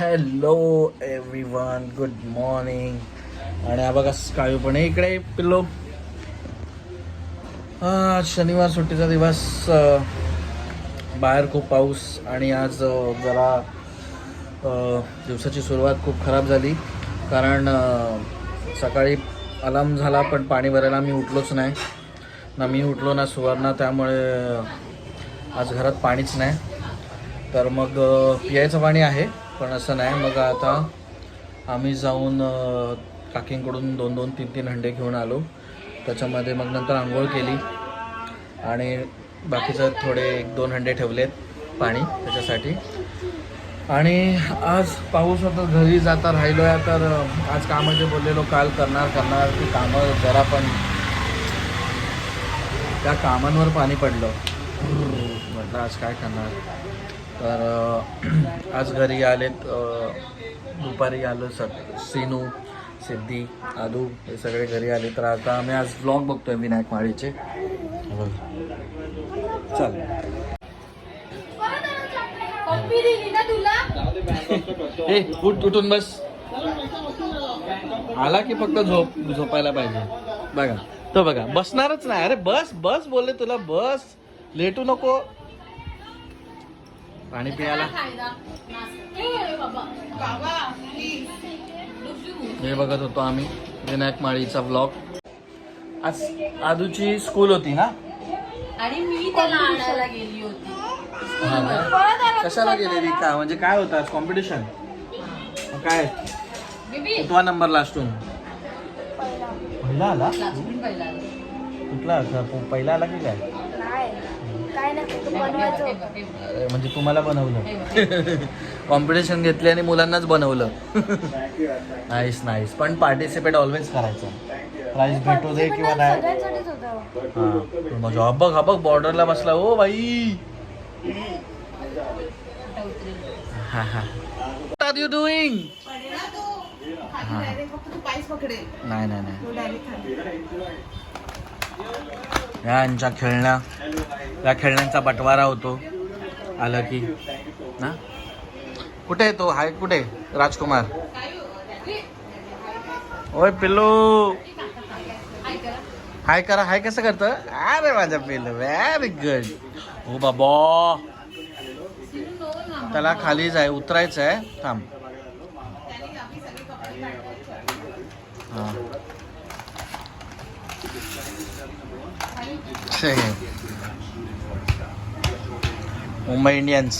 Hello everyone good morning आणि हा बघा काळू पण इकडे पिल्लो. शनिवार सुट्टीचा दिवस. बाहेर खूप पाऊस आणि आज जरा दिवसाची सुरुवात खूप खराब झाली. कारण सकाळी अलार्म झाला पण पाणी भरायला मी उठलोच नाही. ना मी उठलो ना सुवर्णा. त्यामुळे आज घरात पाणीच नाही. तर मग प्यायचं पाणी आहे. पण असं नाही. मग आता आम्ही जाऊन काकींकडून दोन दोन तीन तीन हंडे घेऊन आलो. त्याच्यामध्ये मग नंतर आंघोळ केली. आणि बाकीचं थोडे एक दोन हंडे ठेवलेत पाणी त्याच्यासाठी. आणि आज पाऊस होता घरी जाता राहिलो आहे तर आज कामं जे बोललेलो काल करणार करणार ती कामं जरा पण त्या कामांवर पाणी पडलं. म्हटलं आज काय करणार? तर आज घरी आलेत दुपारी आलो सग सीनू सिद्धी आदू हे सगळे घरी आले. तर आता आम्ही आज ब्लॉग बघतोय विनायक माळीचे. चल. हे ए उठ उठून बस. आला की फक्त झोप झोपायला पाहिजे. बघा. तो बघा बसणारच नाही. अरे बस बस बोलले तुला बस. लेटू नको. पाणी पियाला ए, बाबा. बाबा हे बघत होतो आम्ही विनायक माळीचा ब्लॉग आज आदूची स्कूल होती ना आणि मी त्याला आणायला गेली होती. हा? कशाला गेलेली का? म्हणजे काय होतं आज कॉम्पिटिशन काय? बेबी. कितवा नंबर लास्टून पहिला. आला? लाजून पहिला आला. कुठला? पहिला आला की काय? काय नाही हे हे हे. अरे, म्हणजे तुम्हाला बनवलं. हे हे. कॉम्पिटिशन घेतली आणि मुलांनाच बनवलं. नाईस नाईस पण पार्टिसिपेट ऑलवेज करायचं. प्राईज भेटू दे किंवा नाही. होतं हा. म्हणजे हा बघ हा बघ बॉर्डरला बसला. O by. हा हा. What are you doing? हा. नाही नाही यांच्या खेळण्या या खेळण्यांचा बटवारा होतो. आलं की ना? कुठे आहे तो? हाय कुठे? राजकुमार. ओय पिल्लू. हाय करा हाय कसं करतं अरे माझा पिल्लू व्हेरी गुड हो बाबा. त्याला खाली जाय उतरायचं आहे. थांब. छे. मुंबई इंडियन्स.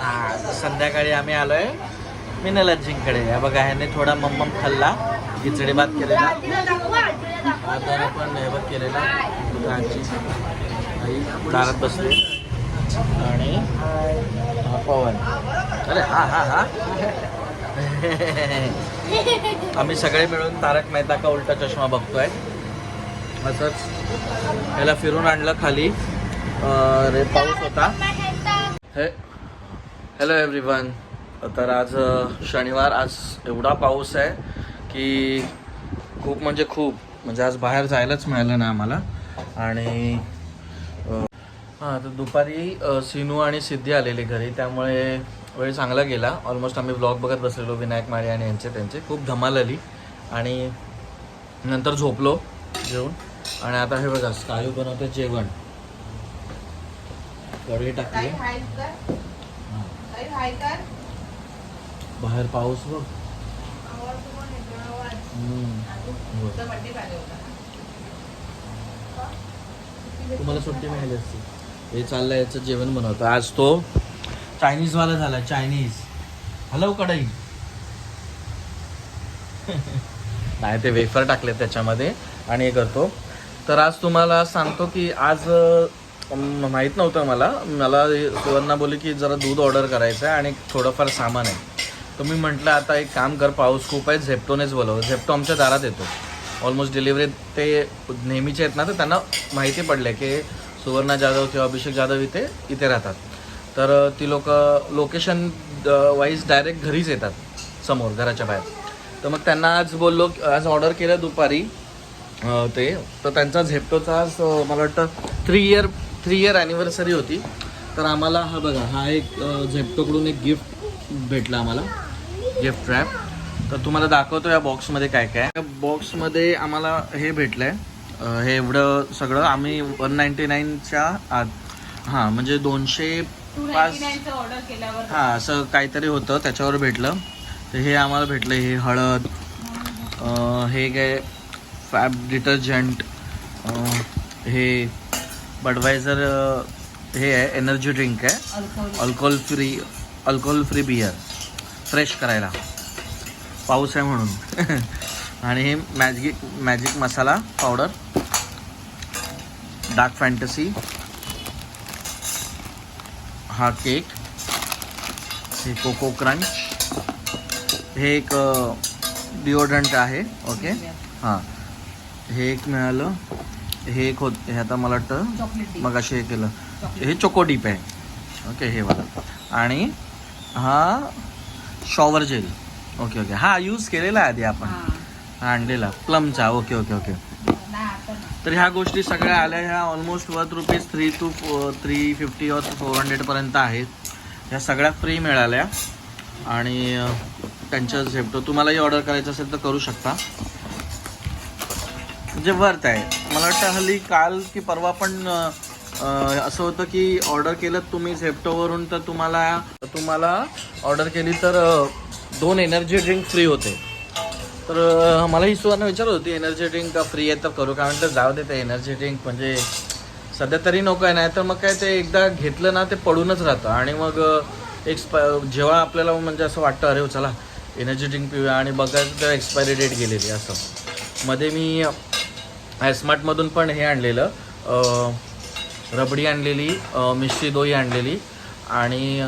हां संध्याकाळी आम्ही आलोय मिनलजींकडे या बघा ह्याने थोडा मम्मम खाल्ला खिचडी भात केलेला. आता पण हे केलेला. मुलांची आई दारात बसली. आणि पवन. अरे हा हा हा. आम्ही सगळे मिळून तारक मेहता का उलटा चष्मा बघतोय. असंच याला फिरून आणलं खाली. रे पाऊस होता. हे हॅलो एव्हरीवन तर आज शनिवार आज एवढा पाऊस आहे की खूप म्हणजे खूप. म्हणजे आज बाहेर जायलाच मिळालं ना आम्हाला. आणि हां तर दुपारी सिनू आणि सिद्धी आलेली घरी. त्यामुळे वेळ चांगला गेला. ऑलमोस्ट आम्ही ब्लॉग बघत बसलेलो विनायक माळे आणि यांचे त्यांचे. खूप धमाल आली. आणि नंतर झोपलो जेवून. आणि आता हे बघा कायू बनवते जेवण. कढई टाकली. बाहेर पाऊस बघ. हो. तुम्हाला सुट्टी मिळाली असती. हे चाललंय याचं जेवण बनवतो. आज तो चायनीजवाला झाला चायनीज. हॅलो कढई. नाही ते वेफर टाकले त्याच्यामध्ये. आणि हे करतो. तर आज तुम्हाला सांगतो की आज माहीत नव्हतं मला. मला सुवर्णा बोली की जरा दूध ऑर्डर करायचं आहे आणि थोडंफार सामान आहे. तर मी म्हटलं आता एक काम कर पाऊस खूप आहे झेप्टोनेच बोलव. झेप्टो आमच्या दारात येतो. ऑलमोस्ट डिलिव्हरी ते नेहमीचे आहेत ना तर त्यांना माहिती पडले की सुवर्णा जाधव किंवा अभिषेक जाधव इथे इथे राहतात. तर ती लोक लोकेशन वाईज डायरेक्ट घरीच येतात समोर घराच्या बाहेर. तर मग त्यांना आज बोललो आज ऑर्डर केलं दुपारी ते. तर त्यांचा झेप्टोचा आज मला वाटतं three year three year anniversary होती. तर आम्हाला हा बघा हा एक झेप्टोकडून एक गिफ्ट भेटलं आम्हाला. गिफ्ट रॅप तर तुम्हाला दाखवतो या बॉक्समध्ये काय काय या बॉक्समध्ये आम्हाला हे भेटलं आहे हे एवढं सगळं आम्ही वन नाईन्टी नाईनच्या आत हां म्हणजे दोनशे पाच नाईन्टी ऑर्डर केल्यावर हां असं काहीतरी होतं त्याच्यावर भेटलं. तर हे आम्हाला भेटलं हे हळद अं, हे काय फॅब डिटर्जंट हे बडवायझर हे आहे एनर्जी ड्रिंक आहे. Alcohol alcohol free alcohol free beer fresh करायला. पाऊस आहे म्हणून. आणि हे magic magic masala powder Dark Fantasy हा केक हे कोको क्रंच. हे एक डिओड्रंट आहे ओके हां. हे एक मिळालं. हे एक होत हे आता मला वाटतं मग असे हे केलं. हे चोको डीप आहे. ओके हे वाला आणि हा शॉवर जेल ओके ओके हा यूज केलेला आहे आधी आपण. हा. आणलेला. प्लमचा ओके ओके ओके तर ह्या गोष्टी सगळ्या आल्या. ह्या almost worth rupees three two three fifty or four हंड्रेडपर्यंत आहेत. ह्या सगळ्या फ्री मिळाल्या. आणि त्यांच्या झेप्टो तुम्हालाही ऑर्डर करायचं असेल तर करू शकता. जे वर्थ आहे. मला वाटतं हल्ली काल की परवा पण असं होतं की ऑर्डर केलं तुम्ही झेप्टोवरून तर तुम्हाला तुम्हाला ऑर्डर केली तर दोन एनर्जी ड्रिंक फ्री होते. तर मला ही सुवर्ण विचारत होती एनर्जी ड्रिंक का फ्री आहे तर करू? का म्हटलं जाऊ दे ते एनर्जी ड्रिंक म्हणजे सध्या तरी नको आहे नाही तर मग काय ते एकदा घेतलं ना ते पडूनच राहतं. आणि मग अं, एक्सपा जेव्हा आपल्याला म्हणजे असं वाटतं अरे हो, चला एनर्जी ड्रिंक पिऊया आणि बघायचं तर एक्सपायरी डेट गेलेली असं. मध्ये मी स्मार्टमधून पण हे आणलेलं रबडी आणलेली मिश्री दोई आणलेली आणि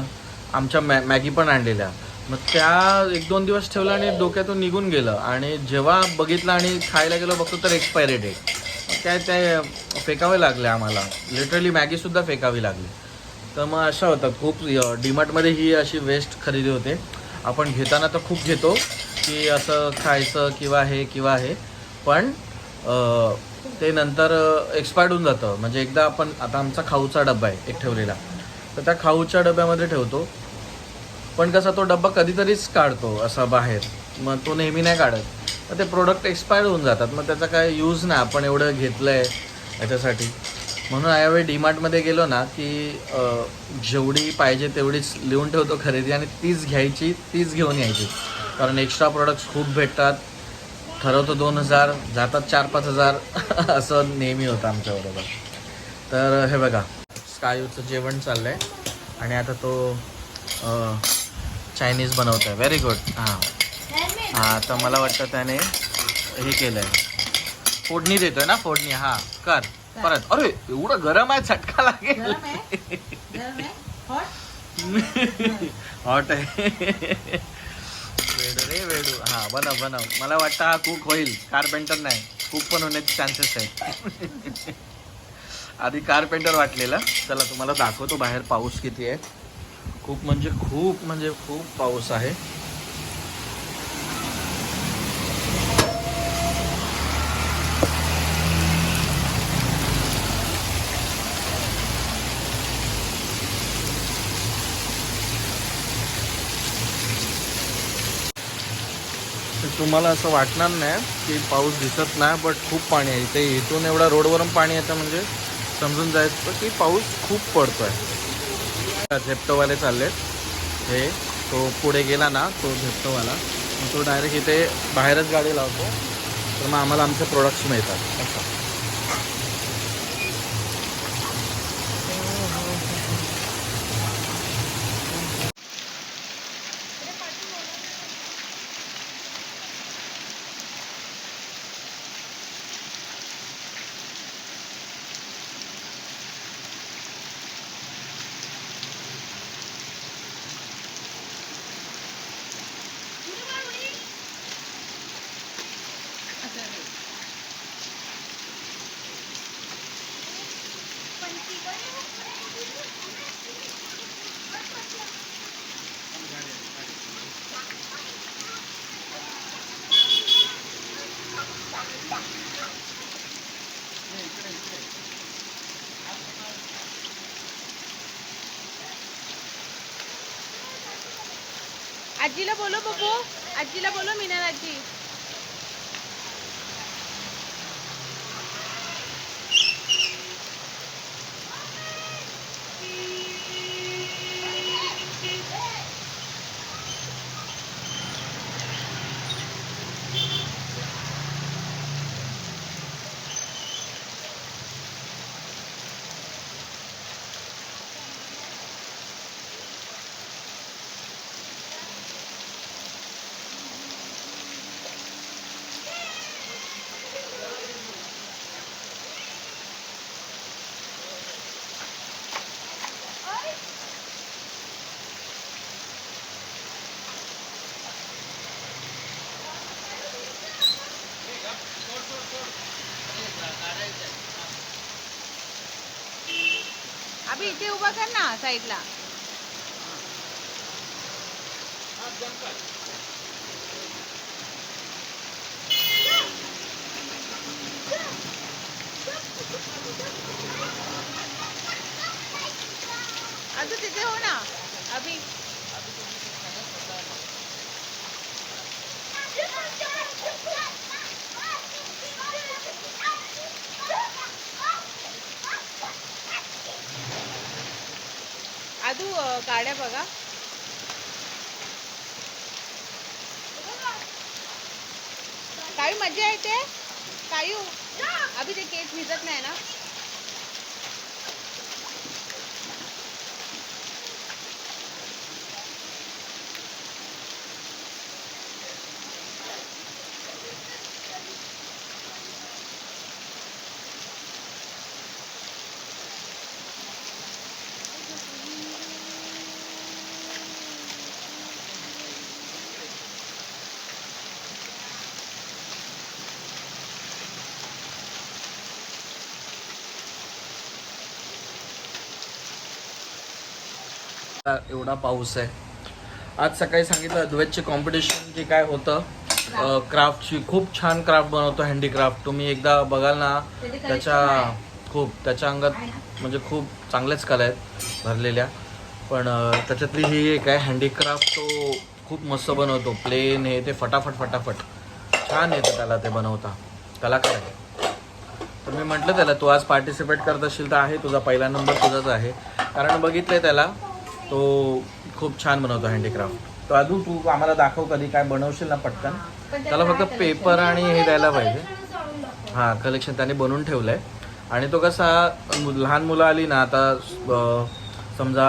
आमच्या मॅ मॅगी पण आणलेल्या. मग त्या एक दोन दिवस ठेवलं आणि डोक्यातून निघून गेलं. आणि जेव्हा बघितलं आणि खायला गेलो बघतो तर एक्सपायरी डेट काय ते फेकावे लागले आम्हाला. लिटरली मॅगीसुद्धा फेकावी लागली. तर मग अशा होतात. खूप डीमार्टमध्ये ही अशी वेस्ट खरेदी होते. आपण घेताना तर खूप घेतो की असं खायचं किंवा हे किंवा हे. पण ते नंतर एक्सपायर्ड होऊन जातं. म्हणजे एकदा आपण आता आमचा खाऊचा डब्बा आहे एक ठेवलेला. तर त्या खाऊच्या डब्यामध्ये ठेवतो. पण कसा तो डब्बा कधीतरीच काढतो असा बाहेर. मग तो नेहमी नाही काढत. मग ते प्रोडक्ट एक्सपायर्ड होऊन जातात. मग त्याचा काय यूज नाही. आपण एवढं घेतलं आहे याच्यासाठी म्हणून यावेळी डीमार्टमध्ये गेलो ना की जेवढी पाहिजे तेवढीच लिहून ठेवतो खरेदी आणि तीच घ्यायची तीच घेऊन यायची. कारण एक्स्ट्रा प्रोडक्ट्स खूप भेटतात. ठरवतो दोन हजार जातात चार पाच हजार. असं नेहमी होतं आमच्याबरोबर तर हे बघा. स्कायूचं जेवण चाललं आहे आणि आता तो चायनीज बनवत आहे व्हेरी गुड हां हां तर मला वाटतं त्याने हे केलं आहे फोडणी देतोय ना फोडणी. हां कर. परत. अरे एवढं गरम आहे चटका लागेल. हॉट आहे? वेडू रे वेडू. हां बनव बनव. मला वाटतं हा कुक होईल. कार्पेंटर नाही. कुक पण होण्याचे चान्सेस आहेत. आधी कार्पेंटर वाटलेला. चला तुम्हाला दाखवतो बाहेर पाऊस किती आहे. खूप म्हणजे खूप म्हणजे खूप पाऊस आहे. तर तुम्हाला असं वाटणार नाही की पाऊस दिसत नाही बट खूप पाणी आहे. इथे इथून एवढा रोडवरून पाणी येतं म्हणजे समजून जायचं की पाऊस खूप पडतो आहे झेप्टोवाले चालले हे तो पुढे गेला ना तो झेप्टोवाला. मग तो डायरेक्ट इथे बाहेरच गाडी लावतो. तर मग आम्हाला आमचे प्रोडक्ट्स मिळतात. असं. आजीला बोलो बघू. आजीला बोलो मीना आजी तू इथे उभा कर ना साईडला. अजून तिथे हो ना अभि. तू गाड्या बघा. काही मजा येते? काही अभि ते केस भिजत नाही ना? एवढा पाऊस आहे. आज सकाळी सांगितलं अद्वैतचे कॉम्पिटिशन की काय होतं क्राफ्टची खूप छान क्राफ्ट बनवतो हँडीक्राफ्ट तुम्ही एकदा बघाल ना त्याच्या खूप त्याच्या अंगात म्हणजे खूप चांगल्याच कला आहेत भरलेल्या. पण त्याच्यातली ही एक आहे हँडीक्राफ्ट तो खूप मस्त बनवतो. प्लेन हे ते फटाफट फटाफट. छान येतं त्याला ते बनवता. कलाकार आहे. तर मी म्हटलं त्याला तू आज पार्टिसिपेट करत असशील तर आहे तुझा पहिला नंबर तुझाच आहे. कारण बघितलंय त्याला तो खूप छान बनवतो हँडीक्राफ्ट तो अजून तू आम्हाला दाखव कधी काय बनवशील ना पटकन. त्याला फक्त पेपर आणि हे द्यायला पाहिजे. हां कलेक्शन त्याने बनवून ठेवलंय. आणि तो कसा लहान मुलं आली ना आता समजा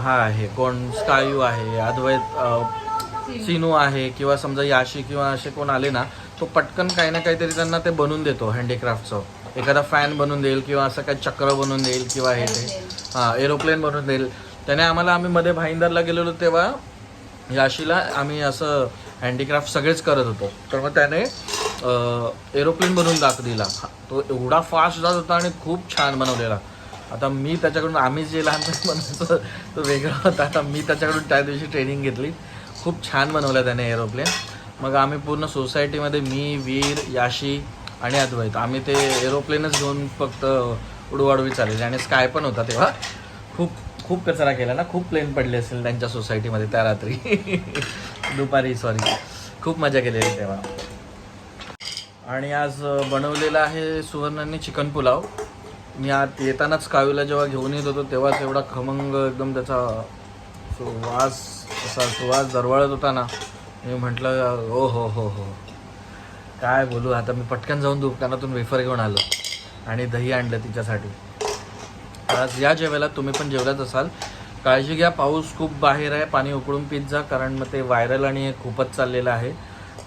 हा आहे कोण स्कायू आहे अद्वैत सिनू आहे किंवा समजा याशी किंवा असे कोण आले ना तो पटकन काही ना काहीतरी त्यांना ते बनवून देतो हँडीक्राफ्टचं एखादा फॅन बनवून देईल किंवा असं काही चक्र बनवून देईल किंवा हे ते. हां एरोप्लेन बनवून देईल. त्याने आम्हाला आम्ही मध्ये भाईंदरला गेलेलो तेव्हा याशीला आम्ही असं हँडीक्राफ्ट सगळेच करत होतो. तर मग त्याने एरोप्लेन बनवून दाख दिला तो एवढा फास्ट जात होता आणि खूप छान बनवलेला. आता मी त्याच्याकडून आम्ही जे लहानपणी बनवायचो तो वेगळा होता. आता मी त्याच्याकडून त्या दिवशी ट्रेनिंग घेतली. खूप छान बनवलं त्याने एरोप्लेन मग आम्ही पूर्ण सोसायटीमध्ये मी वीर याशी आणि अद्वैत आम्ही ते एरोप्लेनच घेऊन फक्त उडवाडवी चाललेली आणि स्काय पण होता तेव्हा. खूप कचरा केला ना खूप प्लेन पडले असेल त्यांच्या सोसायटीमध्ये त्या रात्री. दुपारी सॉरी खूप मजा केलेली तेव्हा. आणि आज बनवलेला आहे सुवर्णांनी चिकन पुलाव. मी आत येतानाच कावीला जेव्हा घेऊन येत होतो तेव्हाच एवढा खमंग एकदम त्याचा सुवास असा सुवास दरवळत होता ना. मी म्हटलं ओ हो हो हो. काय बोलू आता मी पटकन जाऊन दुकानातून वेफर घेऊन आलो आणि दही आणलं तिच्यासाठी. आज या जेवायला तुम्ही पण जेवलाच असाल. काळजी घ्या पाऊस खूप बाहेर आहे पाणी उकळून पित जा कारण मग ते व्हायरल आणि हे खूपच चाललेलं आहे.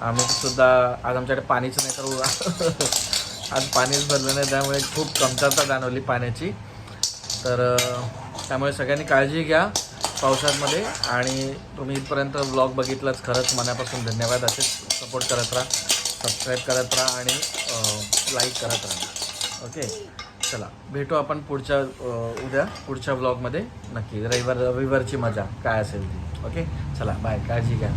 आम्ही सुद्धा आज आमच्याकडे पाणीच नाही तर आज पाणीच भरलं नाही त्यामुळे खूप कमतरता जाणवली पाण्याची. तर त्यामुळे सगळ्यांनी काळजी घ्या पावसामध्ये आणि तुम्ही इथपर्यंत ब्लॉग बघितलाच खरंच. मनापासून धन्यवाद असेच सपोर्ट करत राहा सबस्क्राईब करत राहा आणि लाईक करत राहा. ओके चला भेटू आपण पुढच्या उद्या पुढच्या ब्लॉगमध्ये नक्की रविवार रविवारची मजा काय असेल ती. ओके? चला बाय काळजी घ्या.